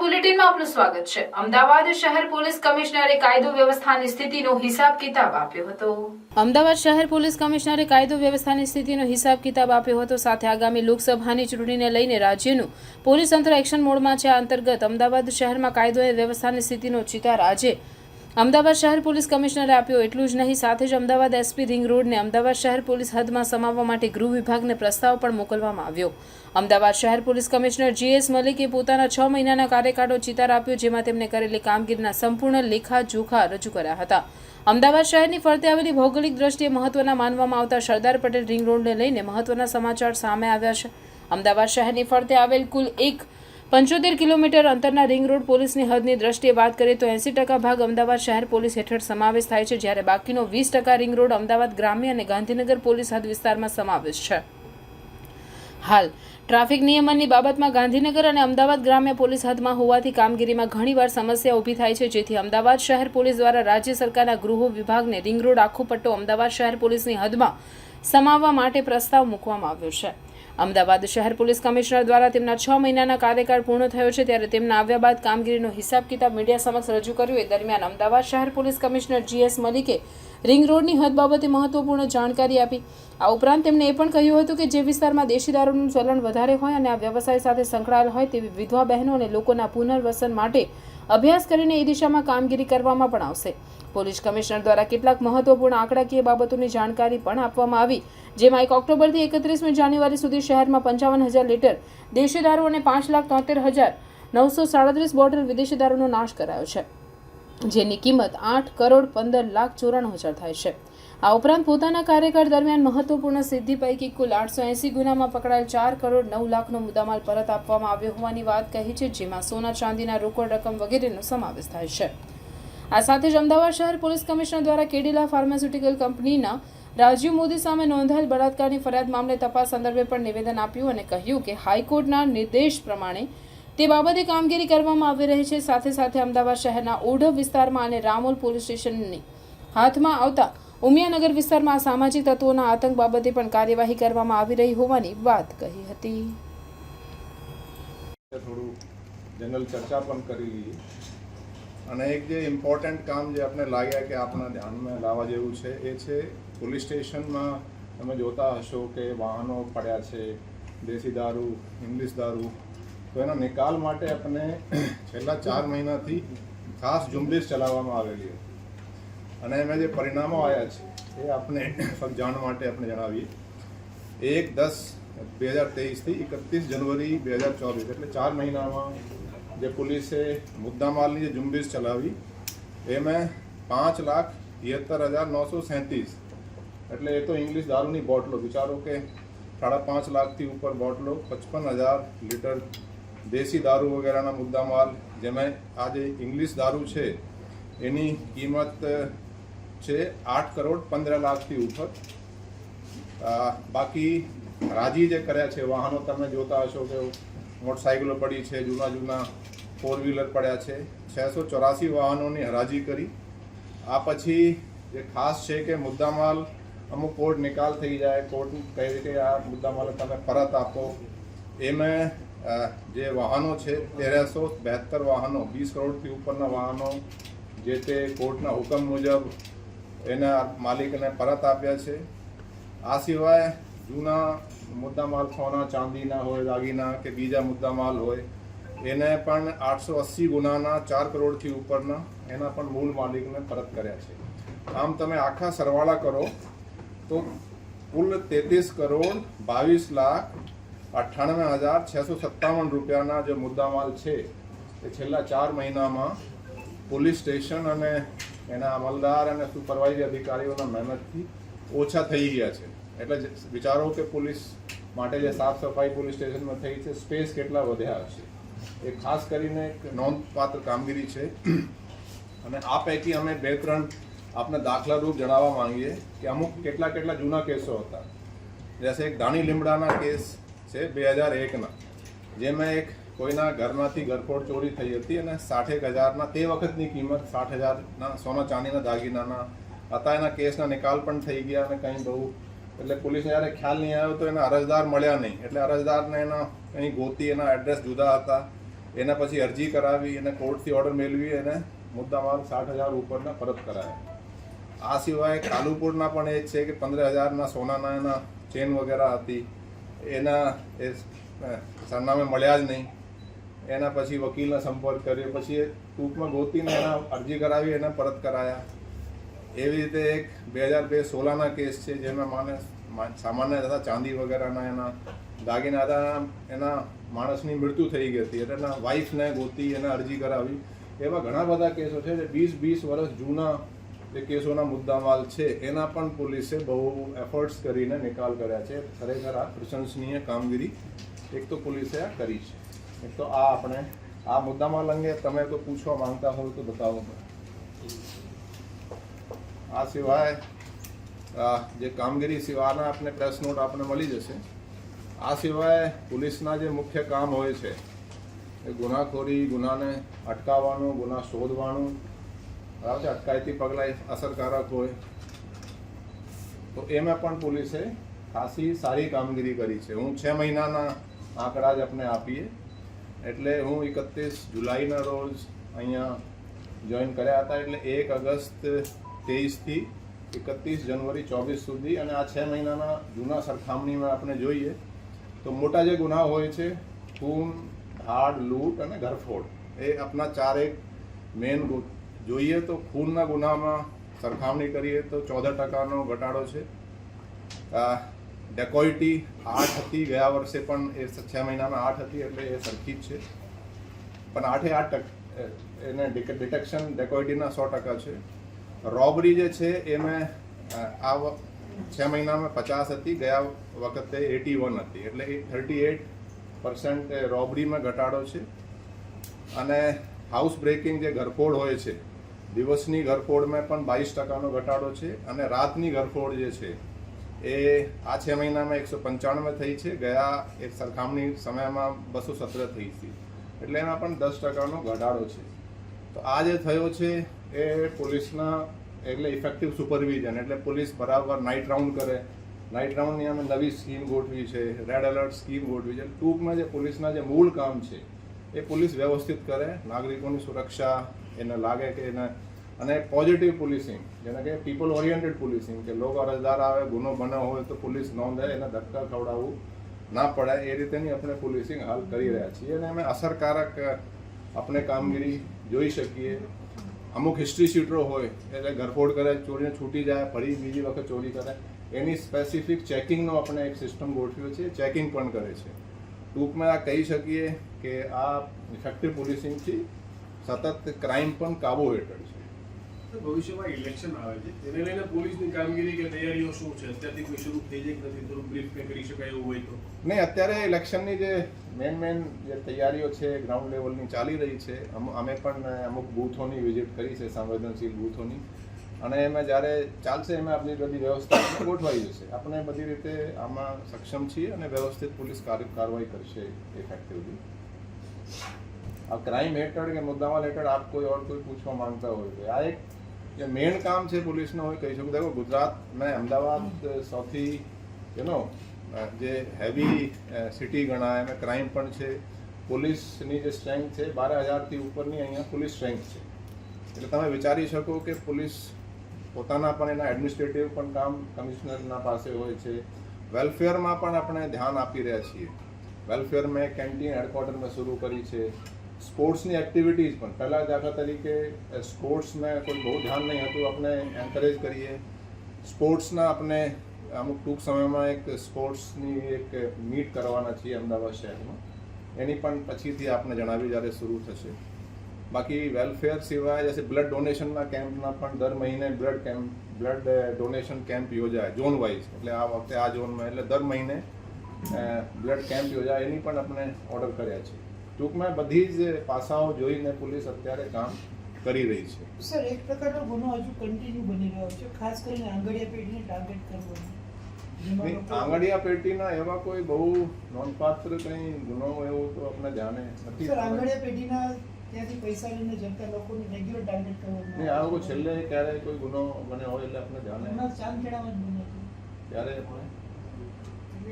બુલેટિનમાં આપનું સ્વાગત છે. અમદાવાદ શહેર પોલીસ કમિશનરે કાયદો વ્યવસ્થાની સ્થિતિનો હિસાબ કિતાબ આપ્યો હતો. અમદાવાદ શહેર પોલીસ કમિશનરે કાયદો વ્યવસ્થાની સ્થિતિનો હિસાબ કિતાબ આપ્યો હતો. સાથે આગામી લોકસભાની ચૂંટણીને લઈને રાજ્યનું પોલીસ તંત્ર એક્શન મોડમાં છે. આ અંતર્ગત અમદાવાદ શહેરમાં કાયદો અને વ્યવસ્થાની સ્થિતિનો ચિતાર આજે અમદાવાદ શહેર પોલીસ કમિશનરે આપ્યો એટલું જ નહીં, સાથે જ અમદાવાદ એસપી રિંગ રોડને અમદાવાદ શહેર પોલીસ હદમાં સમાવવા માટે ગૃહ વિભાગને પ્રસ્તાવ પણ મોકલવામાં આવ્યો. અમદાવાદ શહેર પોલીસ કમિશનર જીએસ મલિકે પોતાના છ મહિનાના કાર્યકાળનો ચિતાર આપ્યો, જેમાં તેમણે કરેલી કામગીરીના સંપૂર્ણ લેખા જોખા રજૂ કર્યા હતા. અમદાવાદ શહેરની ફરતે આવેલી ભૌગોલિક દ્રષ્ટિએ મહત્વના માનવામાં આવતા સરદાર પટેલ રિંગ રોડને લઈને મહત્વના સમાચાર સામે આવ્યા છે. અમદાવાદ શહેરની ફરતે આવેલ કુલ એક પંચોતેર કિલોમીટર અંતરના રિંગ રોડ પોલીસની હદની દ્રષ્ટિએ વાત કરીએ તો એંસી ટકા ભાગ અમદાવાદ શહેર પોલીસ હેઠળ સમાવેશ થાય છે, જ્યારે બાકીનો વીસ ટકા રિંગ રોડ અમદાવાદ ગ્રામ્ય અને ગાંધીનગર પોલીસ હદ વિસ્તારમાં સમાવેશ છે. હાલ, ટ્રાફિક નિયમનની બાબતમાં ગાંધીનગર અને અમદાવાદ ગ્રામ્ય પોલીસ હદમાં હોવાથી કામગીરીમાં ઘણીવાર સમસ્યા ઊભી થાય છે, જેથી અમદાવાદ શહેર પોલીસ દ્વારા રાજ્ય સરકારના ગૃહ વિભાગને રિંગ રોડ આખો પટ્ટો અમદાવાદ શહેર પોલીસની હદમાં સમાવવા માટે પ્રસ્તાવ મૂકવામાં આવ્યો છે. અમદાવાદ શહેર પોલીસ કમિશનર દ્વારા તેમના છ મહિનાના કાર્યકાળ પૂર્ણ થયો છે ત્યારે તેમના આવ્યા બાદ કામગીરીનો હિસાબ કિતાબ મીડિયા સમક્ષ રજૂ કર્યો. એ દરમિયાન અમદાવાદ શહેર પોલીસ કમિશનર જીએસ મલિકે રિંગ રોડની હદ બાબતે મહત્વપૂર્ણ જાણકારી આપી. આ ઉપરાંત તેમણે એ પણ કહ્યું હતું કે જે વિસ્તારમાં દેશી દારૂનું ચલણ વધારે હોય અને આ વ્યવસાય સાથે સંકળાયેલ હોય તેવી વિધવા બહેનો અને લોકોના પુનર્વસન માટે અભ્યાસ કરીને એ દિશામાં કામગીરી કરવામાં પણ આવશે. પોલીસ કમિશનર દ્વારા કેટલાક મહત્વપૂર્ણ આંકડાકીય બાબતોની જાણકારી પણ આપવામાં આવી. જેમાં એક ઓક્ટોબરથી એકત્રીસમી જાન્યુઆરી સુધી શહેરમાં પંચાવન હજાર લીટર દેશી દારૂ અને પાંચ લાખ તોતેર હજાર નવસો સાડત્રીસ બોટલ વિદેશી દારૂનો નાશ કરાયો છે, જેની કિંમત આઠ કરોડ પંદર લાખ ચોરાણું હજાર થાય છે. આ ઉપરાંત પોતાના કાર્યકાળ દરમિયાન મહત્વપૂર્ણ સિદ્ધિ પૈકી કુલ આઠસો એંસી ગુનામાં પકડાયેલ ચાર કરોડ નવ લાખનો મુદ્દામાલ પરત આપવામાં આવ્યો હોવાની વાત કહી છે, જેમાં સોના ચાંદીના રોકડ રકમ વગેરેનો સમાવેશ થાય છે. આ સાથે જ અમદાવાદ શહેર પોલીસ કમિશનર દ્વારા કેડિલા ફાર્માસ્યુટિકલ કંપનીના રાજીવ મોદી સામે નોંધાયેલ બળાત્કારની ફરિયાદ મામલે તપાસ સંદર્ભે પણ નિવેદન આપ્યું અને કહ્યું કે હાઈકોર્ટના નિર્દેશ પ્રમાણે તે બાબતે કામગીરી કરવામાં આવી રહી છે. સાથે સાથે અમદાવાદ શહેરના ઓઢવ વિસ્તારમાં અને રામોલ પોલીસ સ્ટેશનની હાથમાં આવતા ઉમિયાનગર વિસ્તારમાં સામાજિક તત્વોના આતંક બાબતે પણ કાર્યવાહી કરવામાં આવી રહી હોવાની વાત કહી હતી. થોડું જનરલ ચર્ચા પણ કરી અને એક જે ઇમ્પોર્ટન્ટ કામ જે આપણે લાગ્યા કે આપણા ધ્યાનમાં લાવવા જેવું છે, એ છે પોલીસ સ્ટેશનમાં તમે જોતા હશો કે વાહનો પડ્યા છે, દેશી દારૂ, ઇંગ્લિશ દારૂ. તો એના નિકાલ માટે આપણે છેલ્લા ચાર મહિનાથી ખાસ ઝુંબેશ ચલાવવામાં આવેલી હતી. અને એમાં જે પરિણામો આવ્યા છે, એ આપણે ફક્ત જાણવા માટે આપણે જણાવીએ. એક દસ બે હજાર તેવીસથી એકત્રીસ જનવરી બે હજાર ચોવીસ, એટલે ચાર મહિનામાં જે પોલીસે મુદ્દામાલની જે ઝુંબેશ ચલાવી, એમાં પાંચ લાખ તિહત્તર હજાર નવસો સેંત્રીસ. એટલે એ તો ઇંગ્લિશ દારૂની બોટલો. વિચારો કે સાડા પાંચ લાખથી ઉપર બોટલો, પચપન હજાર લીટર દેશી દારૂ વગેરેના મુદ્દામાલ જેમાં આ જે ઇંગ્લિશ દારૂ છે, એની કિંમત છે આઠ કરોડ પંદર લાખથી ઉપર. બાકી રાજી જે કર્યા છે, વાહનો તમે જોતા હશો કે મોટરસાઇકલો પડી છે, જૂના જૂના ફોર વ્હીલર પડ્યા છે. છસો ચોરાસી વાહનોની હરાજી કરી. આ પછી જે ખાસ છે કે મુદ્દામાલ અમુક કોર્ટ નિકાલ થઈ જાય. કોર્ટ કહે કે આ મુદ્દામાલ તમે પરત આપો? એમાં જે વાહનો છે, તેરસો બેહત્તર વાહનો, વીસ કરોડથી ઉપરના વાહનો, જે તે કોર્ટના હુકમ મુજબ એના માલિકને પરત આપ્યા છે. આ સિવાય જૂના મુદ્દામાલ સોના ચાંદીના હોય, દાગીના કે બીજા મુદ્દામાલ હોય, એને પણ આઠસો અસી ગુનાના ચાર કરોડથી ઉપરના એના પણ મૂળ માલિકને પરત કર્યા છે. આમ તમે આખા સરવાળા કરો તો કુલ તેત્રીસ કરોડ બાવીસ લાખ અઠ્ઠાણવે હજાર છસો સત્તાવન રૂપિયાના જે મુદ્દામાલ છે, એ છેલ્લા ચાર મહિનામાં પોલીસ સ્ટેશન અને એના અમલદાર અને સુપરવાઇઝર અધિકારીઓના મહેનતથી ઓછા થઈ ગયા છે. એટલે વિચારો કે પોલીસ માટે જે સાફ સફાઈ પોલીસ સ્ટેશનમાં થઈ છે, સ્પેસ કેટલા વધ્યા છે એ ખાસ કરીને એક નોંધપાત્ર કામગીરી છે. અને આ પૈકી અમે બે ત્રણ આપને દાખલારૂપ જણાવવા માંગીએ કે અમુક કેટલા કેટલા જૂના કેસો હતા. જૈસે એક દાણી લીમડાના કેસ છે બે હજાર એકના, જેમાં એક કોઈના ઘરમાંથી ઘરફોડ ચોરી થઈ હતી અને સાઠેક હજારના, તે વખતની કિંમત સાઠ હજારના સોના ચાંદીના દાગીનાના હતા. એના કેસના નિકાલ પણ થઈ ગયા અને કંઈ બહુ એટલે પોલીસને જ્યારે ખ્યાલ નહીં આવ્યો તો એના અરજદાર મળ્યા નહીં. એટલે અરજદારને એના અહીં ગોતી, એના એડ્રેસ જુદા હતા. એના પછી અરજી કરાવી, એને કોર્ટથી ઓર્ડર મેળવી અને મુદ્દામાલ સાઠ હજાર ઉપરના પરત કરાયા. આ સિવાય કાલુપુરના પણ એ છે કે પંદર હજારના સોનાના એના ચેન વગેરે હતી. એના એ સરનામે મળ્યા જ નહીં. એના પછી વકીલનો સંપર્ક કર્યો. પછી એ ટૂંકમાં ગોતીને એના અરજી કરાવી, એને પરત કરાયા. એવી રીતે એક બે હજાર બે સોળાના કેસ છે જેમાં માણસ સામાન્ય હતા ચાંદી વગેરેના એના દાગીના હતા. એના માણસની મૃત્યુ થઈ ગઈ હતી. એટલે એના વાઈફને ગોતી એને અરજી કરાવી. એવા ઘણા બધા કેસો છે જે વીસ વીસ વર્ષ જૂના જે કેસોના મુદ્દામાલ છે, એના પણ પોલીસે બહુ એફર્ટ્સ કરીને નિકાલ કર્યા છે. ખરેખર આ પ્રશંસનીય કામગીરી એક તો પોલીસે આ કરી છે. એક તો આ આપણે આ મુદ્દામાલ અંગે તમે કોઈ પૂછવા માંગતા હોય તો બતાવો. આ સિવાય જે કામગીરી સિવાયના આપણે પ્રેસ નોટ આપણે મળી જશે. આ સિવાય પોલીસના જે મુખ્ય કામ હોય છે, એ ગુનાખોરી, ગુનાને અટકાવવાનું, ગુના શોધવાનું, બરાબર છે? અટકાયતી પગલાં અસરકારક હોય. તો એમાં પણ પોલીસે ખાસી સારી કામગીરી કરી છે. હું છ મહિનાના આંકડા જ આપણે આપીએ. એટલે હું એકત્રીસ જુલાઈના રોજ અહીંયા જોઈન કર્યા હતા. એટલે એક અગસ્ત તેવીસથી એકત્રીસ જનવરી ચોવીસ સુધી અને આ છ મહિનાના જૂના સરખામણીમાં આપણે જોઈએ તો મોટા જે ગુના હોય છે, ખૂન, ધાડ, લૂંટ અને ઘરફોડ, એ આપણા ચારેક મેઇન જોઈએ તો ખૂનના ગુનામાં સરખામણી કરીએ તો ચૌદ ટકાનો ઘટાડો છે. ડેકોઇટી આઠ હતી, ગયા વર્ષે પણ એ છ મહિનામાં આઠ હતી એટલે એ સરખી જ છે. પણ આઠે આઠ ટકા એને ડિટેક્શન ડેકોઇટીના સો ટકા છે. રોબરી જે છે એમાં મેં આ છ મહિનામાં પચાસ હતી, ગયા વખતે એટી વન હતી. એટલે એ થર્ટી એટ પર્સન્ટ રોબરીમાં ઘટાડો છે. અને હાઉસ બ્રેકિંગ જે ઘરફોડ હોય છે, દિવસની ઘરફોડમાં પણ બાવીસ ટકાનો ઘટાડો છે અને રાતની ઘરફોડ જે છે, એ આ છ મહિનામાં એકસો પંચાણું થઈ છે. ગયા એક સરખામણી સમયમાં બસો સત્તર થઈ હતી એટલે એમાં પણ દસ ટકાનો ઘટાડો છે. તો આ જે થયો છે, એ પોલીસના એટલે ઇફેક્ટિવ સુપરવિઝન એટલે પોલીસ બરાબર નાઇટ રાઉન્ડ કરે. નાઇટ રાઉન્ડની અમે નવી સ્કીમ ગોઠવી છે રેડ એલર્ટ સ્કીમ ગોઠવી છે. ટૂંકમાં જે પોલીસના જે મૂળ કામ છે, એ પોલીસ વ્યવસ્થિત કરે. નાગરિકોની સુરક્ષા એને લાગે કે એને, અને પોઝિટિવ પોલીસિંગ જેને કે પીપલ ઓરિએન્ટેડ પોલીસિંગ કે લોકો અરજદાર આવે, ગુનો બનાવ હોય તો પોલીસ નોંધે, એને ધક્કા ખવડાવવું ના પડે. એ રીતેની આપણે પોલીસિંગ હાલ કરી રહ્યા છીએ. અને અમે અસરકારક આપણે કામગીરી જોઈ શકીએ. અમુક હિસ્ટ્રી શીટરો હોય એટલે ઘરફોડ કરે, ચોરીને છૂટી જાય, ફરી બીજી વખત ચોરી કરે. એની સ્પેસિફિક ચેકિંગનો આપણે એક સિસ્ટમ ગોઠવ્યો છે ચેકિંગ પણ કરે છે. ટૂંકમાં આ કહી શકીએ કે આ ઇફેક્ટિવ પોલીસિંગથી સતત ક્રાઇમ પણ કાબુ હેઠળ છે. ભવિષ્યમાં ઇલેક્શન આવે છે. તેને લઈને પોલીસની કામગીરી કે તૈયારીઓ શું છે? અત્યારથી કોઈ શરૂ થઈ જાય કે નથી. થોડું બ્રીફ મેં કરી શકાય એવું હોય તો. નહીં, અત્યારે ઇલેક્શનની જે મેન મેન જે તૈયારીઓ છે ગ્રાઉન્ડ લેવલની ચાલી રહી છે, અમે પણ અમુક બૂથોની વિઝિટ કરી છે, સંવેદનશીલ બૂથોની. અને એમાં જ્યારે ચાલશે, એમાં આપણી બધી વ્યવસ્થા ગોઠવાઈ જશે. આપણે બધી રીતે આમાં સક્ષમ છીએ અને વ્યવસ્થિત પોલીસ કાર્ય કાર્યવાહી કરશે ઇફેક્ટિવલી આ ક્રાઇમ હેઠળ કે મુદ્દામાલ હેઠળ આપ કોઈ ઓર કોઈ પૂછવા માંગતા હોય તો. આ એક જે મેન કામ છે પોલીસનો હોય, કહી શકું. દેખો, ગુજરાત મેં અમદાવાદ સૌથી યુનો જે હેવી સિટી ગણાય અને ક્રાઇમ પણ છે. પોલીસની જે સ્ટ્રેન્થ છે, બાર હજારથી ઉપરની અહીંયા પોલીસ સ્ટ્રેન્થ છે. એટલે તમે વિચારી શકો કે પોલીસ પોતાના પણ એના એડમિનિસ્ટ્રેટિવ પણ કામ કમિશનરના પાસે હોય છે. વેલફેરમાં પણ આપણે ધ્યાન આપી રહ્યા છીએ. વેલફેર મેં કેન્ટીન હેડક્વાર્ટરમાં શરૂ કરી છે. સ્પોર્ટ્સની એક્ટિવિટીઝ પણ. પહેલાં દાખલા તરીકે સ્પોર્ટ્સમાં કોઈ બહુ ધ્યાન નહીં હતું, આપણે એન્કરેજ કરીએ. સ્પોર્ટ્સના આપણે અમુક ટૂંક સમયમાં એક સ્પોર્ટ્સની એક મીટ કરવાના છીએ અમદાવાદ શહેરમાં. એની પણ પછીથી આપને જણાવી જ્યારે શરૂ થશે. બાકી વેલફેર સિવાય જैसे બ્લડ ડોનેશનના કેમ્પના પણ દર મહિને blood camp blood donation camp યોજાય ઝોન વાઇઝ એટલે આ વખતે આ ઝોનમાં એટલે દર મહિને બ્લડ કેમ્પ યોજાય, એની પણ આપણે ઓર્ડર કર્યા છે ટૂંકમાં બધી જ પાસાઓ જોઈને પોલીસ અત્યારે કામ કરી રહી છે. સર એક પ્રકારનો ગુનો હજુ કન્ટિન્યુ બની રહ્યો છે. ખાસ કરીને આંગળીયા પેઢીને ટાર્ગેટ કરવો. આંગળિયા પેટીના એવા કોઈ બહુ નોંધપાત્ર કંઈ ગુનો એવો તો આપણે જાણે નથી સર આંગળિયા પેઢીના ત્યાંથી પૈસા લઈને જતા લોકોને રેગ્યુલર ટાર્ગેટ કરવાનો નહીં આવો છેલ્લે ક્યારે કોઈ ગુનો બને હોય એટલે આપણે જાણે. ચાંદખેડામાં જ હતો. ત્યારે આપણે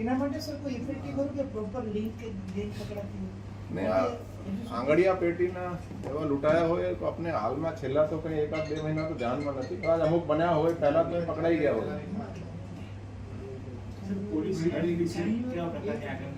એના માટે સર કોઈ ઇફેક્ટિવ ખરું કે પ્રોપર લિંક કે ગેમ પકડાતી ને આંગળીયા પેટીના એવા લૂંટાયા હોય તો આપણે હાલમાં છેલ્લા તો કંઈ એકાદ બે મહિના તો ધ્યાનમાં નથી આજ અમુક બન્યા હોય પહેલા તો એ પકડાઈ ગયા હોય.